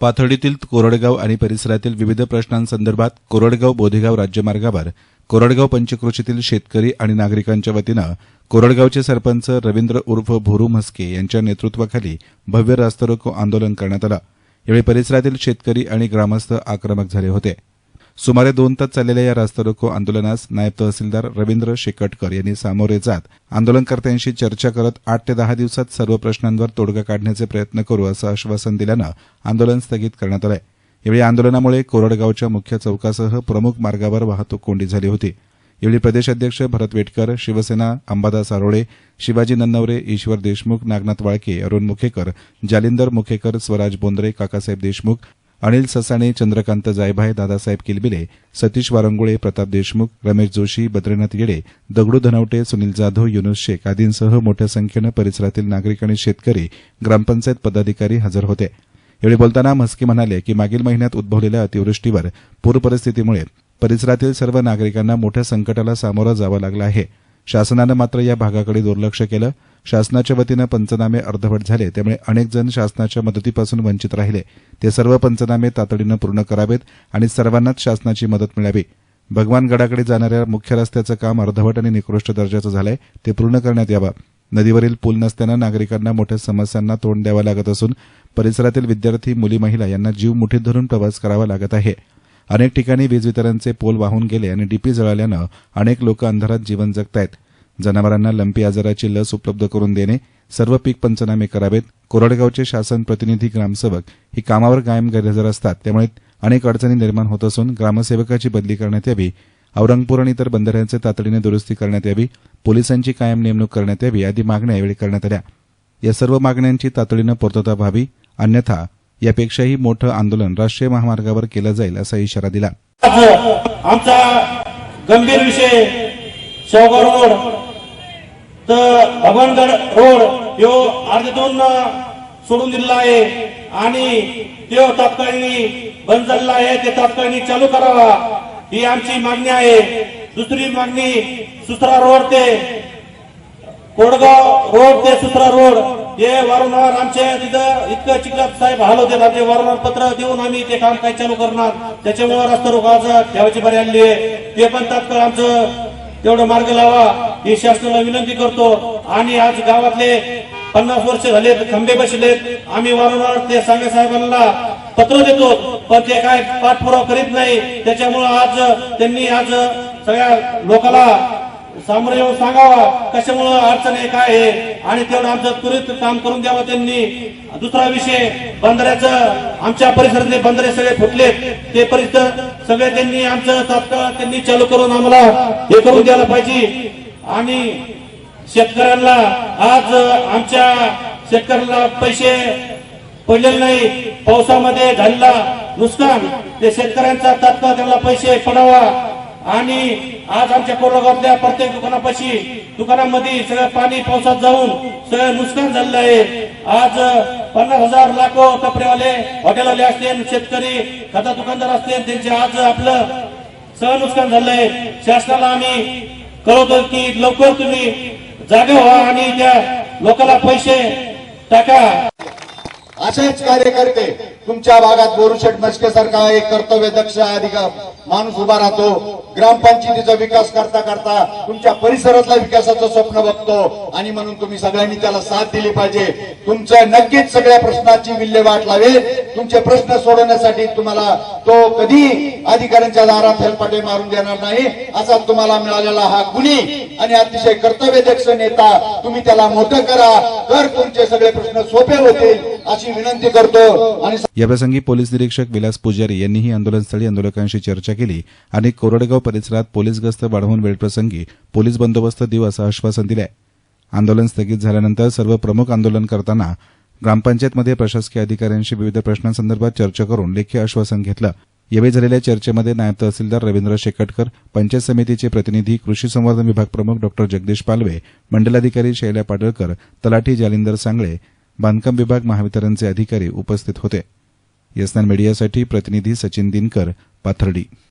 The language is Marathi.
पाथर्डीतील कोरडगाव आणि परिसरातील विविध प्रश्नांसंदर्भात कोरडगाव बोधेगाव राज्यमार्गावर कोरडगाव पंचक्रोशीतील शेतकरी आणि नागरिकांच्या वतीनं कोरडगावचे सरपंच रवींद्र उर्फ भोरू म्हस्के यांच्या नेतृत्वाखाली भव्य रास्तारोको आंदोलन करण्यात आलं. यावेळी परिसरातील शेतकरी आणि ग्रामस्थ आक्रमक झाले होते. सुमारे दोन तास चाललेल्या या रास्तारोको आंदोलनास नायब तहसीलदार रवींद्र शेकटकर यांनी सामोरे जात. आंदोलनकर्त्यांशी चर्चा करत आठ ते दहा दिवसात सर्व प्रश्नांवर तोडगा काढण्याचे प्रयत्न करू असं आश्वासन दिल्यानं आंदोलन स्थगित करण्यात आलंय. यावेळी आंदोलनामुळे कोरडगावच्या मुख्य चौकासह प्रमुख मार्गावर वाहतूक कोंडी झाली होती. यावेळी प्रदेशाध्यक्ष भरत वेटकर शिवसेना अंबादास आरोळे शिवाजी नन्नवरे ईश्वर देशमुख नागनाथ वाळके अरुण मुखेकर जालिंदर मुखेकर स्वराज बोंद्रे काकासाहेब देशमुख अनिल ससाणे चंद्रकांत जायभाय दादासाहेब किलबिले सतीश वारंगुळे प्रताप देशमुख रमेश जोशी बद्रीनाथ येडे दगडू धनवटे सुनील जाधव युनुस शेख आदींसह मोठ्या संख्येनं परिसरातील नागरिक आणि शेतकरी ग्रामपंचायत पदाधिकारी हजर होते. यावेळी बोलताना म्हस्के म्हणाले की मागील महिन्यात उद्भवलेल्या अतिवृष्टीवर पूर परिस्थितीमुळे परिसरातील सर्व नागरिकांना मोठ्या संकटाला सामोरं जावं लागलं आहे. शासनानं मात्र या भागाकडे दुर्लक्ष केलं. शासनाच्या वतीनं पंचनामे अर्धवट झाले. त्यामुळे अनेक जण शासनाच्या मदतीपासून वंचित राहिले. ते सर्व पंचनामे तातडीनं पूर्ण करावेत आणि सर्वांनाच शासनाची मदत मिळावी. भगवानगडाकडे जाणाऱ्या मुख्य रस्त्याचं काम अर्धवट आणि निकृष्ट दर्जाचं झालंय ते पूर्ण करण्यात यावं. नदीवरील पूल नसल्यानं नागरिकांना मोठ्या समस्यांना तोंड द्यावं लागत असून परिसरातील विद्यार्थी मुली महिला यांना जीव मुठीत धरून प्रवास करावा लागत आहे. अनेक ठिकाणी वीज वितरणचे पोल वाहून गेले आणि डीपी जळाल्यानं अनेक लोक अंधारात जीवन जगतायत. जनावरांना लंपी आजाराची लस उपलब्ध करून देणे सर्व पीक पंचनामे करावेत. कोरडगावचे शासन प्रतिनिधी ग्रामसेवक ही कामावर कायम गैरहजर असतात. त्यामुळे अनेक अडचणी निर्माण होत असून ग्रामसेवकाची बदली करण्यात यावी. औरंगपूर आणि इतर बंधाऱ्यांचे तातडीने दुरुस्ती करण्यात यावी. पोलिसांची कायम नेमणूक करण्यात यावी आदी मागण्या यावेळी करण्यात आल्या. या सर्व मागण्यांची तातडीनं पूर्तता व्हावी. अन्यथा यापेक्षाही मोठं आंदोलन राष्ट्रीय महामार्गावर केलं जाईल असा इशारा दिला. आमचा गंभीर विषय तर भगवानगड रोड ह्यो अर्ध्यातून सोडून दिलेला आहे. आणि तो तात्काळी बंद झालेला आहे. ते तात्काळी चालू करावा. ही आमची मागणी आहे. दुसरी मागणी सुसरा रोड ते कोडगाव रोड ते सुसरा रोड. हे वारंवार आमचे तिथं इतकं चिखलात साहेब हाल होते आमचे वारंवार पत्र देऊन आम्ही ते काम काय चालू करणार. त्याच्यामुळे रस्ता रोगाचा ठेवायची बरी आलेली आहे. ते पण तात्काळ आमचं तेवढं मार्ग लावा. मी शासनाला विनंती करतो. आणि आज गावातले पन्नास वर्ष झाले खंबे बसलेत. आम्ही वारंवार ते सांगे साहेबांना पत्र देतो पण ते काय पाठपुरावा करीत नाही. त्याच्यामुळं आज त्यांनी आज सगळ्या लोकांना सामोरे येऊन सांगावा कशामुळं अडचण आहे काय आहे? आणि तेवढं आमचं त्वरित काम करून द्यावं त्यांनी. दुसरा विषय बंदऱ्याच आमच्या परिसरातले बंदरे सगळे फुटलेत. ते परिसर सगळे त्यांनी आमचं तात्काळ त्यांनी चालू करून आम्हाला हे करून द्यायला पाहिजे. आणि शेतकऱ्यांना आज आमच्या शेतकऱ्यांना पैसे पडलेले नाही. पावसामध्ये झालेला नुकसान. ते शेतकऱ्यांचा तात्काळ त्यांना पैसे पडावा. आणि आज आमच्या कोरगावातल्या प्रत्येक दुकानापाशी दुकानामध्ये सगळं पाणी पावसात जाऊन सगळं नुकसान झालेलं आहे. आज पन्नास हजार लाखो कपडेवाले हॉटेलवाले असतील शेतकरी खाता दुकानदार असतील त्यांचे आज आपलं सहनुकसान नुकसान झालंय शासनाला आम्ही कळवतो की लवकर तुम्ही जागे व्हा आणि त्या लोकांना पैसे टाका. असेच कार्यकर्ते तुमच्या भागात बोरुशेठ मस्के सारखा एक कर्तव्य दक्ष अधिकार. माणूस उभा राहतो ग्रामपंचायतीचा विकास करता करता तुमच्या परिसरातला विकासाचं स्वप्न बघतो आणि म्हणून तुम्ही सगळ्यांनी त्याला साथ दिली पाहिजे. तुमच्या नक्कीच सगळ्या प्रश्नाची विल्हेवाट लावेल. तुमचे प्रश्न सोडवण्यासाठी तुम्हाला तो कधी अधिकाऱ्यांच्या दारात हेलपाटे मारून देणार नाही असा तुम्हाला मिळालेला हा गुणी आणि अतिशय कर्तव्यदक्ष नेता तुम्ही त्याला मोठं करा. तर तुमचे सगळे प्रश्न सोपे होतील अशी विनंती करतो आणि याप्रसंगी पोलीस निरीक्षक विलास पुजारी यांनीही आंदोलनस्थळी आंदोलकांशी चर्चा केली आणि कोरडगाव परिसरात पोलीस गस्त वाढवून वेळप्रसंगी पोलीस बंदोबस्त देऊ असं आश्वासन दिलं आंदोलन स्थगित झाल्यानंतर सर्व प्रमुख आंदोलन करताना ग्रामपंचायतमध्ये प्रशासकीय अधिकाऱ्यांशी विविध प्रश्नांसंदर्भात चर्चा करून लेखी आश्वासन घेतलं. यावेळी झालेल्या चर्चेमध्ये नायब तहसीलदार रवींद्र शेकटकर पंचायत समितीचे प्रतिनिधी कृषी संवर्धन विभाग प्रमुख डॉ जगदीश पालवे मंडलाधिकारी शैल्या पाडळकर तलाठी जालिंदर सांगळे बांधकाम विभाग महावितरणचे अधिकारी उपस्थित होते. यस्नान मीडियासाठी प्रतिनिधी सचिन दिनकर पाथर्डी.